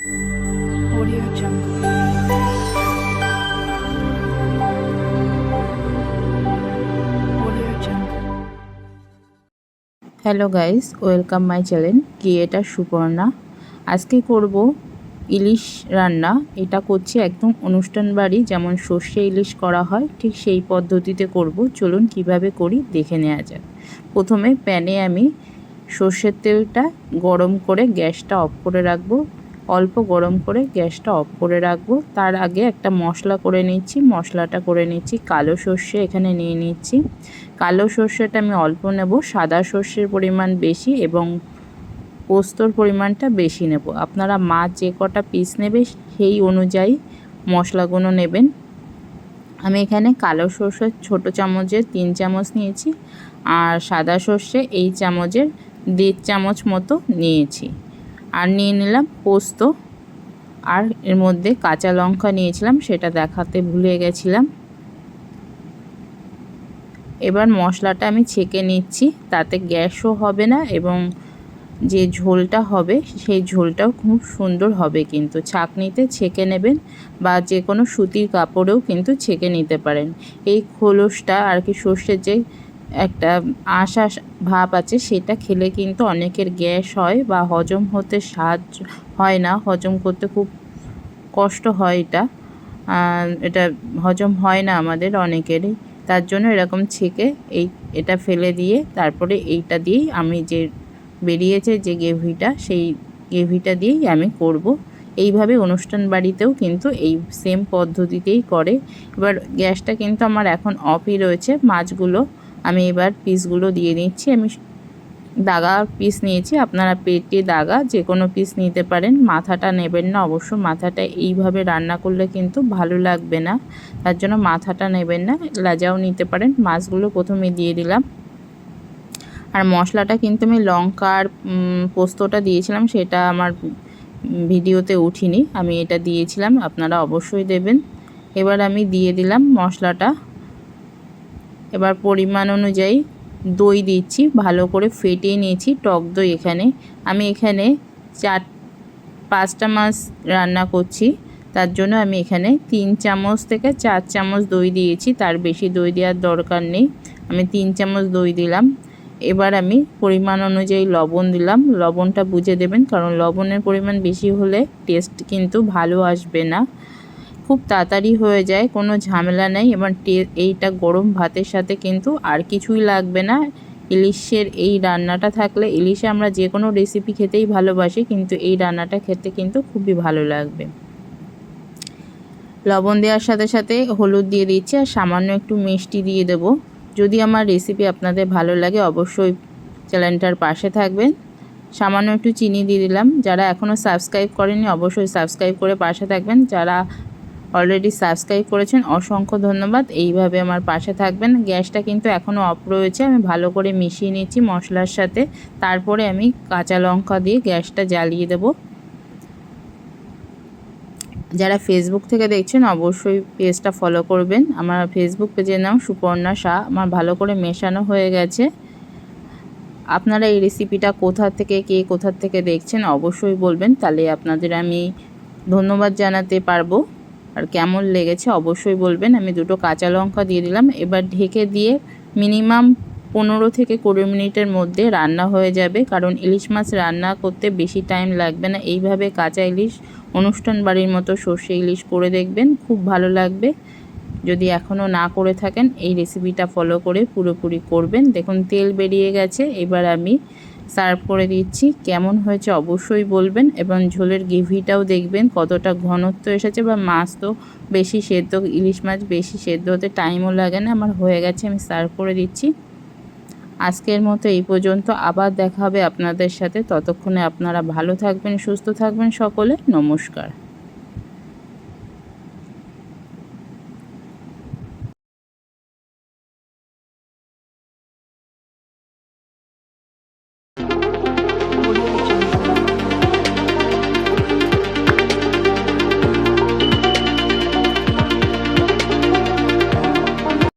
Audio Jungle. Hello guys welcome my channel creator Suparna আজকে করব ইলিশ রান্না এটা করছি একদম অনুষ্ঠান বাড়ি যেমন সর্ষে ইলিশ করা হয় ঠিক সেই পদ্ধতিতে করব চলুন কীভাবে করি দেখে নেওয়া যাক প্রথমে প্যানে আমি সর্ষের তেলটা গরম করে গ্যাসটা অফ করে রাখব অল্প গরম করে গ্যাসটা অফ করে রাখব। তার আগে একটা মশলা করে নিচ্ছি। মশলাটা করে নিচ্ছি কালো সর্ষে, এখানে নিয়ে নিচ্ছি। কালো সর্ষেটা আমি অল্প নেব। সাদা সর্ষের পরিমাণ বেশি এবং পোস্তর পরিমাণটা বেশি নেব। আপনারা মাছ যে কটা পিস নেবে সেই অনুযায়ী মশলাগুলো নেবেন। আমি এখানে কালো সর্ষের ছোটো চামচের তিন চামচ নিয়েছি আর সাদা সর্ষে এই চামচের দেড় চামচ মতো নিয়েছি। আর নিয়ে নিলাম পোস্ত। আর এর মধ্যে কাঁচা লঙ্কা নিয়েছিলাম, সেটা দেখাতে ভুলে গেছিলাম। এবার মশলাটা আমি ছেঁকে নিচ্ছি, তাতে গ্যাসও হবে না এবং যে ঝোলটা হবে, সেই ঝোলটাও খুব সুন্দর হবে কিন্তু। ছাঁকনিতে ছেঁকে নেবেন বা যে কোনো সুতির কাপড়েও কিন্তু ছেঁকে নিতে পারেন। এই খোলসটা আর কি সর্ষের যে একটা আশা ভাব আছে, সেটা খেলে কিন্তু অনেকের গ্যাস হয় বা হজম হতে সাহায্য হয় না, হজম করতে খুব কষ্ট হয় এটা। এটা হজম হয় না আমাদের অনেকেরই, তার জন্য এরকম ছেঁকে এই, এটা ফেলে দিয়ে তারপরে এইটা দিয়েই আমি যে বেরিয়েছে যে গ্রেভিটা, সেই গ্রেভিটা দিয়েই আমি করব। এইভাবে অনুষ্ঠান বাড়িতেও কিন্তু এই সেম পদ্ধতিতেই করে। এবার গ্যাসটা কিন্তু আমার এখন অফই রয়েছে, মাছগুলো আমি এবার পিসগুলো দিয়ে নিচ্ছি আমি দাগা পিস নিয়েছি। আপনারা পেটে দাগা যে কোনো পিস নিতে পারেন। মাথাটা নেবেন না, অবশ্য মাথাটা এইভাবে রান্না করলে কিন্তু ভালো লাগবে না। তার জন্য মাথাটা নেবেন না, লাজাও নিতে পারেন। মাছগুলো প্রথমে দিয়ে দিলাম। আর মশলাটা কিন্তু আমি লঙ্কা আর পোস্তটা দিয়েছিলাম, সেটা আমার ভিডিওতে উঠিনি। আমি এটা দিয়েছিলাম, আপনারা অবশ্যই দেবেন। এবার আমি দিয়ে দিলাম মশলাটা। এবার পরিমাণ অনুযায়ী দই দিচ্ছি, ভালো করে ফেটিয়ে নিয়েছি, টক দই এখানে। আমি এখানে চার, পাঁচটা মাছ রান্না করছি, তার জন্য আমি এখানে তিন চামচ থেকে চার চামচ দই দিয়েছি, তার বেশি দই দেওয়ার দরকার নেই। আমি তিন চামচ দই দিলাম। এবার আমি পরিমাণ অনুযায়ী লবণ দিলাম। লবণটা বুঝে দেবেন, কারণ লবণের পরিমাণ বেশি হলে টেস্ট কিন্তু ভালো আসবে না। খুব তাড়াতাড়ি হয়ে যায়, কোনো ঝামেলা নেই এবার এইটা গরম ভাতের সাথে কিন্তু আর কিছুই লাগবে না। ইলিশের এই রান্নাটা থাকলে, ইলিশে আমরা যে কোনো রেসিপি খেতেই ভালোবাসি, কিন্তু এই রান্নাটা খেতে কিন্তু খুবই ভালো লাগবে। লবণ দেওয়ার সাথে সাথে হলুদ দিয়ে দিচ্ছি আর সামান্য একটু মিষ্টি দিয়ে দেব। যদি আমার রেসিপি আপনাদের ভালো লাগে, অবশ্যই চ্যানেলটার পাশে থাকবেন। সামান্য একটু চিনি দিয়ে দিলাম। যারা এখনও সাবস্ক্রাইব করেনি অবশ্যই সাবস্ক্রাইব করে পাশে থাকবেন। যারা অলরেডি সাবস্ক্রাইব করেছেন, অসংখ্য ধন্যবাদ। এইভাবে আমার পাশে থাকবেন। গ্যাসটা কিন্তু এখনও অফ রয়েছে। আমি ভালো করে মিশিয়ে নিচ্ছি মশলার সাথে। তারপরে আমি কাঁচা লঙ্কা দিয়ে গ্যাসটা জ্বালিয়ে দেব। যারা ফেসবুক থেকে দেখছেন, অবশ্যই পেজটা ফলো করবেন। আমার ফেসবুক পেজের নাম সুপর্ণা শাহ। আমার ভালো করে মেশানো হয়ে গেছে। আপনারা এই রেসিপিটা কোথা থেকে, কে কোথা থেকে দেখছেন, অবশ্যই বলবেন। তাহলে আপনাদের আমি ধন্যবাদ জানাতে পারব। আর কেমন লেগেছে অবশ্যই বলবেন। আমি দুটো কাঁচা লঙ্কা দিয়ে দিলাম। এবার ঢেকে দিয়ে মিনিমাম পনেরো থেকে কুড়ি মিনিটের মধ্যে রান্না হয়ে যাবে। কারণ ইলিশ মাছ রান্না করতে বেশি টাইম লাগবে না। এইভাবে কাঁচা ইলিশ, অনুষ্ঠান বাড়ির মতো সর্ষে ইলিশ করে দেখবেন। খুব ভালো লাগবে। যদি এখনও না করে থাকেন, এই রেসিপিটা ফলো করে পুরোপুরি করবেন। দেখুন, তেল বেরিয়ে গেছে। এবার আমি সার্ভ করে দিচ্ছি। কেমন হয়েছে অবশ্যই বলবেন এবং ঝোলের গ্রেভিটাও দেখবেন কতটা ঘনত্ব এসেছে বা মাছ তো বেশি সেদ্ধ, ইলিশ মাছ বেশি সেদ্ধ হতে টাইমও লাগে না। আমার হয়ে গেছে, আমি সার্ভ করে দিচ্ছি। আজকের মতো এই পর্যন্ত। আবার দেখা হবে আপনাদের সাথে। ততক্ষণে আপনারা ভালো থাকবেন, সুস্থ থাকবেন সকলে। নমস্কার।